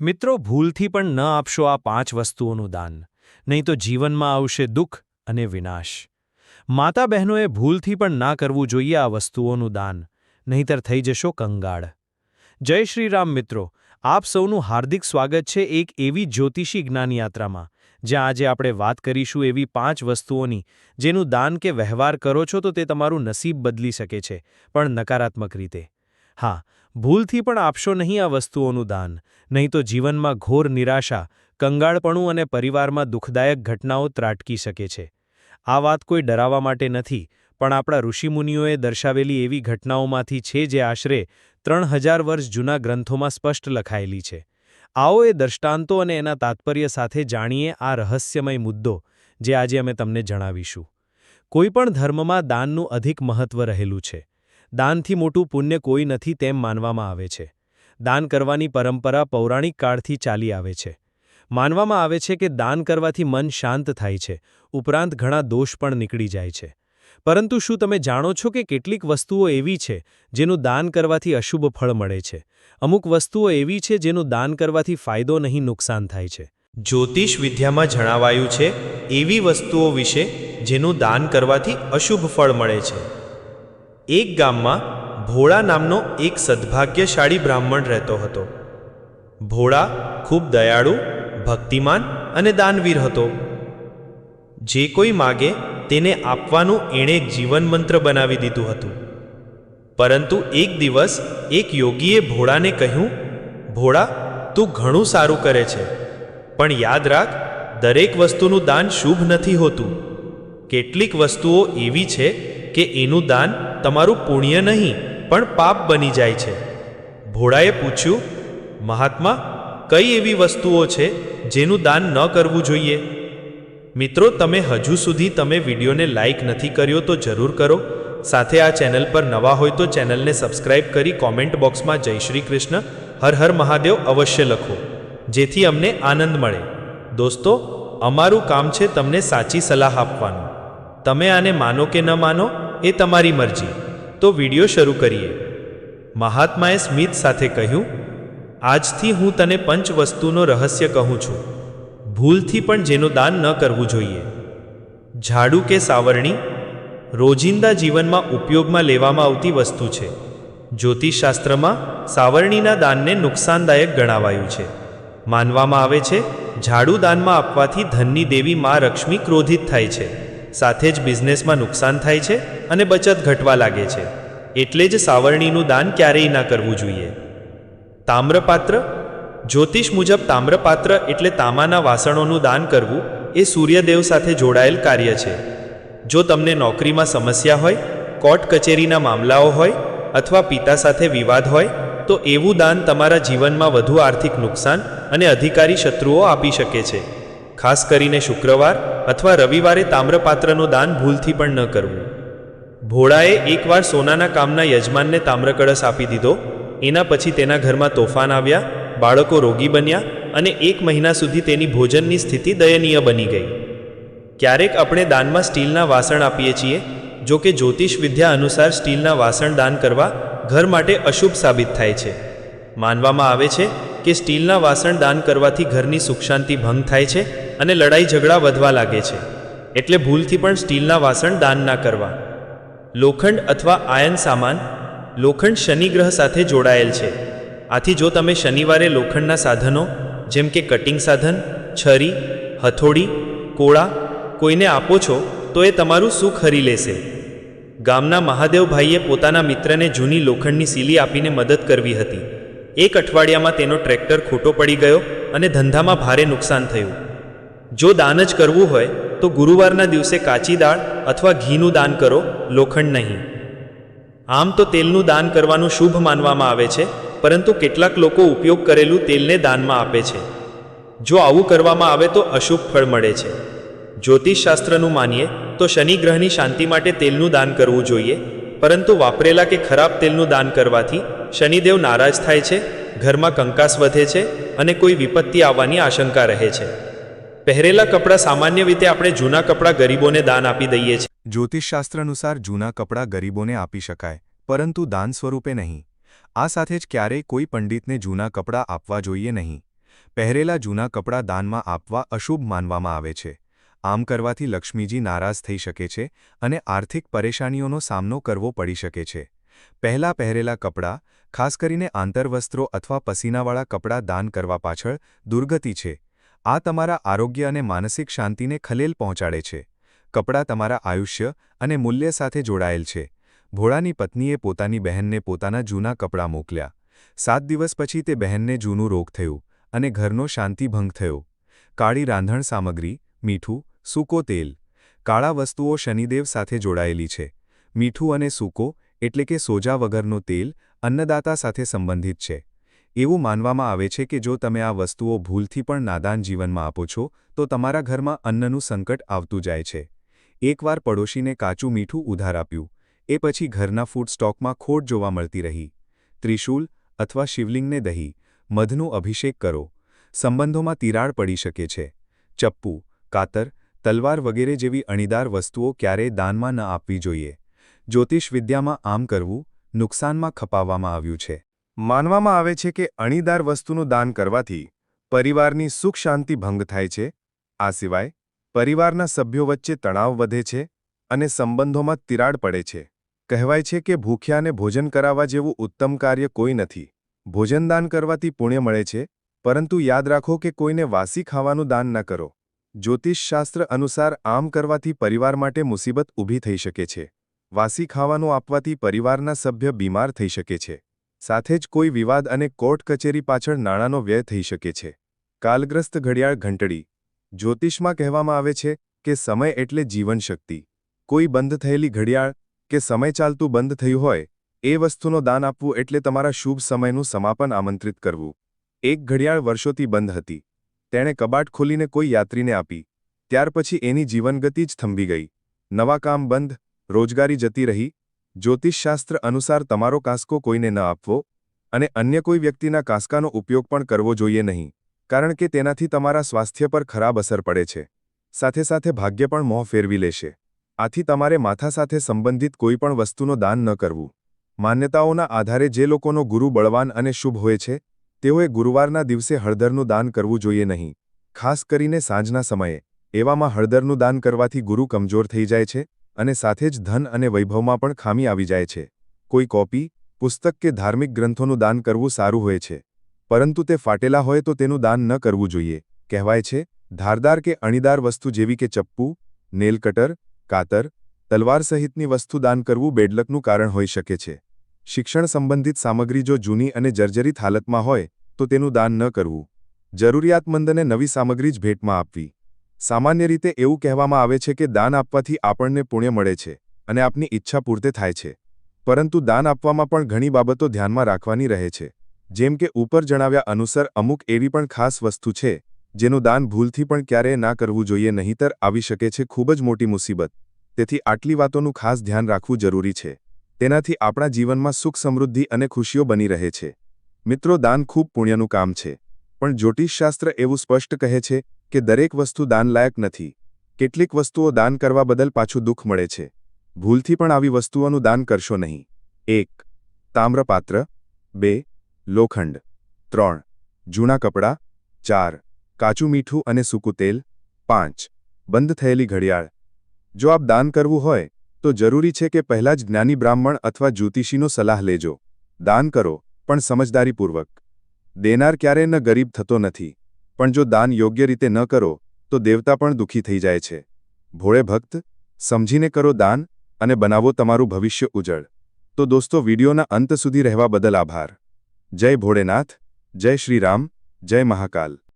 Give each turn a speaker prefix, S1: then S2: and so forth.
S1: મિત્રો, ભૂલથી પણ ન આપશો આ પાંચ વસ્તુઓનું દાન. નહીં તો જીવનમાં આવશે દુઃખ અને વિનાશ. માતા બહેનોએ ભૂલથી પણ ના કરવું જોઈએ આ વસ્તુઓનું દાન. નહીંતર થઈ જશો કંગાળ. જય શ્રી રામ મિત્રો. આપ સૌનું હાર્દિક સ્વાગત છે એક એવી જ્યોતિષી જ્ઞાનયાત્રામાં, જ્યાં આજે આપણે વાત કરીશું એવી પાંચ વસ્તુઓની, જેનું દાન કે વ્યવહાર કરો છો તો તે તમારું નસીબ બદલી શકે છે, પણ નકારાત્મક રીતે. હા, ભૂલથી પણ આપશો નહીં આ વસ્તુઓનું દાન, નહીં તો જીવનમાં ઘોર નિરાશા, કંગાળપણું અને પરિવારમાં દુઃખદાયક ઘટનાઓ ત્રાટકી શકે છે. આ વાત કોઈ ડરાવવા માટે નથી, પણ આપણા ઋષિમુનિઓએ દર્શાવેલી એવી ઘટનાઓમાંથી છે જે આશરે ત્રણ હજાર વર્ષ જૂના ગ્રંથોમાં સ્પષ્ટ લખાયેલી છે. આવો એ દૃષ્ટાંતો અને એના તાત્પર્ય સાથે જાણીએ આ રહસ્યમય મુદ્દો, જે આજે અમે તમને જણાવીશું. કોઈપણ ધર્મમાં દાનનું અધિક મહત્વ રહેલું છે. દાનથી મોટું પુણ્ય કોઈ નથી તેમ માનવામાં આવે છે. દાન કરવાની પરંપરા પૌરાણિક કાળથી ચાલી આવે છે. માનવામાં આવે છે કે દાન કરવાથી મન શાંત થાય છે, ઉપરાંત ઘણા દોષ પણ નીકળી જાય છે. પરંતુ શું તમે જાણો છો કે કેટલીક વસ્તુઓ એવી છે, જેનું દાન કરવાથી અશુભ ફળ મળે છે? અમુક વસ્તુઓ એવી છે જેનું દાન કરવાથી ફાયદો નહીં, નુકસાન થાય છે.
S2: જ્યોતિષ વિદ્યામાં જણાવાયું છે, એવી વસ્તુઓ વિશે જેનું દાન કરવાથી અશુભ ફળ મળે છે. એક ગામમાં ભોળા નામનો એક સદભાગ્યશાળી બ્રાહ્મણ રહેતો હતો. ભોળા ખૂબ દયાળુ, ભક્તિમાન અને દાનવીર હતો. જે કોઈ માગે તેને આપવાનું એણે એક જીવનમંત્ર બનાવી દીધું હતું. પરંતુ એક દિવસ એક યોગીએ ભોળાને કહ્યું, ભોળા, તું ઘણું સારું કરે છે, પણ યાદ રાખ, દરેક વસ્તુનું દાન શુભ નથી હોતું. કેટલીક વસ્તુઓ એવી છે કે એનું દાન તમારું પુણ્ય નહીં, પણ પાપ બની જાય છે. ભોળાએ પૂછ્યું, મહાત્મા, કઈ એવી વસ્તુઓ છે જેનું દાન ન કરવું જોઈએ? મિત્રો, તમે હજુ સુધી તમે વિડીયોને લાઇક નથી કર્યો તો જરૂર કરો. સાથે આ ચેનલ પર નવા હોય તો ચેનલને સબસ્ક્રાઇબ કરી કોમેન્ટ બોક્સમાં જય શ્રી કૃષ્ણ, હર હર મહાદેવ અવશ્ય લખો, જેથી અમને આનંદ મળે. દોસ્તો, અમારું કામ છે તમને સાચી સલાહ આપવાનું. તમે આને માનો કે ન માનો એ તમારી મરજી. તો વીડિયો શરૂ કરીએ. મહાત્માએ સ્મિત સાથે કહ્યું, આજથી હું તને પંચ વસ્તુનો રહસ્ય કહું છું. ભૂલથી પણ જેનું દાન ન કરવું જોઈએ. ઝાડુ કે સાવરણી, રોજિંદા જીવનમાં ઉપયોગમાં લેવામાં આવતી વસ્તુ છે. જ્યોતિષશાસ્ત્રમાં સાવરણીના દાનને નુકસાનદાયક ગણાવાયું છે. માનવામાં આવે છે, ઝાડુ દાનમાં આપવાથી ધનની દેવી મા લક્ષ્મી ક્રોધિત થાય છે. સાથે જ બિઝનેસમાં નુકસાન થાય છે અને બચત ઘટવા લાગે છે. એટલે જ સાવરણીનું દાન ક્યારેય ના કરવું જોઈએ. તામ્રપાત્ર? જ્યોતિષ મુજબ તામ્રપાત્ર એટલે તામાના વાસણોનું દાન કરવું એ સૂર્યદેવ સાથે જોડાયેલ કાર્ય છે. જો તમને નોકરીમાં સમસ્યા હોય, કોર્ટ કચેરીના મામલાઓ હોય અથવા પિતા સાથે વિવાદ હોય, તો એવું દાન તમારા જીવનમાં વધુ આર્થિક નુકસાન અને અધિકારી શત્રુઓ આપી શકે છે. ખાસ કરીને શુક્રવાર અથવા રવિવારે તામ્રપાત્રનું દાન ભૂલથી પણ ન કરવું. ભોળાએ એકવાર સોનાના કામના યજમાનને તામ્રકળશ આપી દીધો. એના પછી તેના ઘરમાં તોફાન આવ્યા, બાળકો રોગી બન્યા અને એક મહિના સુધી તેની ભોજનની સ્થિતિ દયનીય બની ગઈ. ક્યારેક આપણે દાનમાં સ્ટીલના વાસણ આપીએ છીએ, જો કે જ્યોતિષ વિદ્યા અનુસાર સ્ટીલના વાસણ દાન કરવા ઘર માટે અશુભ સાબિત થાય છે. માનવામાં આવે છે કે સ્ટીલના વાસણ દાન કરવાથી ઘરની સુખ શાંતિ ભંગ થાય છે અને લડાઈ ઝઘડા વધવા લાગે છે. એટલે ભૂલથી પણ સ્ટીલના વાસણ દાન ના કરવા. લોખંડ અથવા આયન સામાન લોખંડ શનિગ્રહ સાથે જોડાયેલ છે. આથી જો તમે શનિવારે લોખંડના સાધનો, જેમ કે કટિંગ સાધન, છરી, હથોડી, કોળા કોઈને આપો છો, તો એ તમારું સુખ હરી લેશે. ગામના મહાદેવભાઈએ પોતાના મિત્રને જૂની લોખંડની સીલી આપીને મદદ કરવી હતી. એક અઠવાડિયામાં તેનો ટ્રેક્ટર ખોટો પડી ગયો અને ધંધામાં ભારે નુકસાન થયું. જો દાન જ કરવું હોય, તો ગુરુવારના દિવસે કાચી દાળ અથવા ઘીનું દાન કરો, લોખંડ નહીં. આમ તો તેલનું દાન કરવાનું શુભ માનવામાં આવે છે, પરંતુ કેટલાક લોકો ઉપયોગ કરેલું તેલને દાનમાં આપે છે. જો આવું કરવામાં આવે તો અશુભ ફળ મળે છે. જ્યોતિષશાસ્ત્રનું માનીએ, તો શનિ ગ્રહની શાંતિ માટે તેલનું દાન કરવું જોઈએ, પરંતુ વાપરેલા કે ખરાબ તેલનું દાન કરવાથી શનિદેવ નારાજ થાય છે, ઘરમાં કંકાસ વધે છે અને કોઈ વિપત્તિ આવવાની આશંકા રહે છે. પહેરેલા કપડાં સામાન્ય રીતે આપણે જૂના કપડાં ગરીબોને દાન આપી દઈએ છીએ.
S3: જ્યોતિષશાસ્ત્ર અનુસાર જૂના કપડાં ગરીબોને આપી શકાય, પરંતુ દાન સ્વરૂપે નહીં. આ સાથે જ ક્યારેય કોઈ પંડિતને જૂના કપડાં આપવા જોઈએ નહીં. પહેરેલા જૂના કપડાં દાનમાં આપવા અશુભ માનવામાં આવે છે. આમ કરવાથી લક્ષ્મીજી નારાજ થઈ શકે છે અને આર્થિક પરેશાનીઓનો સામનો કરવો પડી શકે છે. પહેલાં પહેરેલા કપડાં, ખાસ કરીને આંતરવસ્ત્રો અથવા પસીનાવાળા કપડાં દાન કરવા પાછળ દુર્ગતિ છે. આ તમારા આરોગ્ય અને માનસિક શાંતિને ખલેલ પહોંચાડે છે. કપડાં તમારા આયુષ્ય અને મૂલ્ય સાથે જોડાયેલ છે. ભોળાની પત્નીએ પોતાની બહેનને પોતાના જૂના કપડાં મોકલ્યા. સાત દિવસ પછી તે બહેનને જૂનું રોગ થયું અને ઘરનો શાંતિભંગ થયો. કાળી રાંધણ સામગ્રી, મીઠું, સૂકો તેલ. કાળા વસ્તુઓ શનિદેવ સાથે જોડાયેલી છે. મીઠું અને સૂકો એટલે કે સોજા વગરનું તેલ, અન્નદાતા સાથે સંબંધિત છે. એવું માનવામાં આવે છે કે જો તમે આ વસ્તુઓ ભૂલથી પણ નાદાન જીવનમાં આપો છો, તો તમારા ઘરમાં અન્નનું સંકટ આવતું જાય છે. એકવાર પડોશીને કાચું મીઠું ઉધાર આપ્યું, એ પછી ઘરના ફૂડ સ્ટોકમાં ખોટ જોવા મળતી રહી. ત્રિશૂલ અથવા શિવલિંગને દહીં, મધનું અભિષેક કરો. સંબંધોમાં તિરાડ પડી શકે છે. ચપ્પુ, કાતર, તલવાર વગેરે જેવી અણીદાર વસ્તુઓ ક્યારેય દાનમાં ન આપવી જોઈએ. જ્યોતિષ વિદ્યામાં આમ કરવું નુકસાનમાં ખપાવવામાં આવ્યું છે.
S4: માનવામાં આવે છે કે અણીદાર વસ્તુનું દાન કરવાથી પરિવારની સુખ શાંતિ ભંગ થાય છે. આ સિવાય, પરિવારના સભ્યો વચ્ચે તણાવ વધે છે અને સંબંધોમાં તિરાડ પડે છે. કહેવાય છે કે ભૂખ્યાને ભોજન કરાવવા જેવું ઉત્તમ કાર્ય કોઈ નથી. ભોજનદાન કરવાથી પુણ્ય મળે છે, પરંતુ યાદ રાખો કે કોઈને વાસી ખાવાનું દાન ન કરો. જ્યોતિષશાસ્ત્ર અનુસાર આમ કરવાથી પરિવાર માટે મુસીબત ઊભી થઈ શકે છે. વાસી ખાવાનું આપવાથી પરિવારના સભ્ય બીમાર થઈ શકે છે. સાથે જ કોઈ વિવાદ અને કોર્ટ કચેરી પાછળ નાણાંનો વ્યય થઈ શકે છે. કાલગ્રસ્ત ઘડિયાળ ઘંટડી. જ્યોતિષમાં કહેવામાં આવે છે કે સમય એટલે જીવનશક્તિ. કોઈ બંધ થયેલી ઘડિયાળ કે સમય ચાલતું બંધ થયું હોય, એ વસ્તુનો દાન આપવું એટલે તમારા શુભ સમયનું સમાપન આમંત્રિત કરવું. એક ઘડિયાળ વર્ષોથી બંધ હતી. તેણે કબાટ ખોલીને કોઈ યાત્રીને આપી. ત્યાર પછી એની જીવનગતિ જ થંભી ગઈ. નવા કામ બંધ, રોજગારી જતી રહી જ્યોતિષશાસ્ત્ર અનુસાર તમારો કાસ્કો કોઈને ન આપવો અને અન્ય કોઈ વ્યક્તિના કાંસકાનો ઉપયોગ પણ કરવો જોઈએ નહીં, કારણ કે તેનાથી તમારા સ્વાસ્થ્ય પર ખરાબ અસર પડે છે. સાથે સાથે ભાગ્ય પણ મોં ફેરવી લેશે. આથી તમારે માથા સાથે સંબંધિત કોઈ પણ વસ્તુનો દાન ન કરવું. માન્યતાઓના આધારે જે લોકોનો ગુરુ બળવાન અને શુભ હોય છે, તેઓએ ગુરુવારના દિવસે હળદરનું દાન કરવું જોઈએ નહીં. ખાસ કરીને સાંજના સમયે, એવામાં હળદરનું દાન કરવાથી ગુરુ કમજોર થઈ જાય છે અને સાથે જ ધન અને વૈભવમાં પણ ખામી આવી જાય છે. કોઈ કોપી, પુસ્તક કે ધાર્મિક ગ્રંથોનું દાન કરવું સારું હોય છે. પરંતુ તે ફાટેલા હોય તો તેનું દાન ન કરવું જોઈએ. કહેવાય છે, ધારદાર કે અણીદાર વસ્તુ જેવી કે ચપ્પુ, નેલકટર, કાતર, તલવાર સહિતની વસ્તુ દાન કરવું બેડલકનું કારણ હોઈ શકે છે. શિક્ષણ સંબંધિત સામગ્રી જો જૂની અને જર્જરિત હાલતમાં હોય, તો તેનું દાન ન કરવું. જરૂરિયાતમંદને નવી સામગ્રી જ ભેટમાં આપવી. સામાન્ય રીતે એવું કહેવામાં આવે છે કે દાન આપવાથી આપણને પુણ્ય મળે છે અને આપની ઈચ્છા પૂર્તે થાય છે. પરંતુ દાન આપવામાં પણ ઘણી બાબતો ધ્યાનમાં રાખવાની રહે છે. જેમ કે ઉપર જણાવ્યા અનુસાર અમુક એવી પણ ખાસ વસ્તુ છે, જેનું દાન ભૂલથી પણ ક્યારેય ના કરવું જોઈએ નહીંતર આવી શકે છે ખૂબ જ મોટી મુસીબત. તેથી આટલી વાતોનું ખાસ ધ્યાન રાખવું જરૂરી છે. તેનાથી આપણા જીવનમાં સુખ સમૃદ્ધિ અને ખુશીઓ બની રહે છે. મિત્રો, દાન ખૂબ પુણ્યનું કામ છે. પણ જ્યોતિષશાસ્ત્ર એવું સ્પષ્ટ કહે છે કે દરેક વસ્તુ દાનલાયક નથી. કેટલીક વસ્તુઓ દાન કરવા બદલ પાછું દુઃખ મળે છે. ભૂલથી પણ આવી વસ્તુઓનું દાન કરશો નહીં. એક, તામ્રપાત્ર. બે, લોખંડ. ત્રણ, જૂના કપડાં. ચાર, કાચું મીઠું અને સૂકું તેલ. પાંચ, બંધ થયેલી ઘડિયાળ. જો આપ દાન કરવું હોય, તો જરૂરી છે કે પહેલા જ જ્ઞાની બ્રાહ્મણ અથવા જ્યોતિષીનો સલાહ લેજો. દાન કરો, પણ સમજદારીપૂર્વક. દેનાર ક્યારેય ન ગરીબ થતો નથી. પણ જો દાન યોગ્ય રીતે ન કરો, તો દેવતા પણ દુઃખી થઈ જાય છે. ભોળે ભક્ત, સમજીને કરો દાન અને બનાવો તમારું ભવિષ્ય ઉજળ તો દોસ્તો, વિડીયોના અંત સુધી રહેવા બદલ આભાર. જય ભોળેનાથ, જય શ્રીરામ, જય મહાકાલ.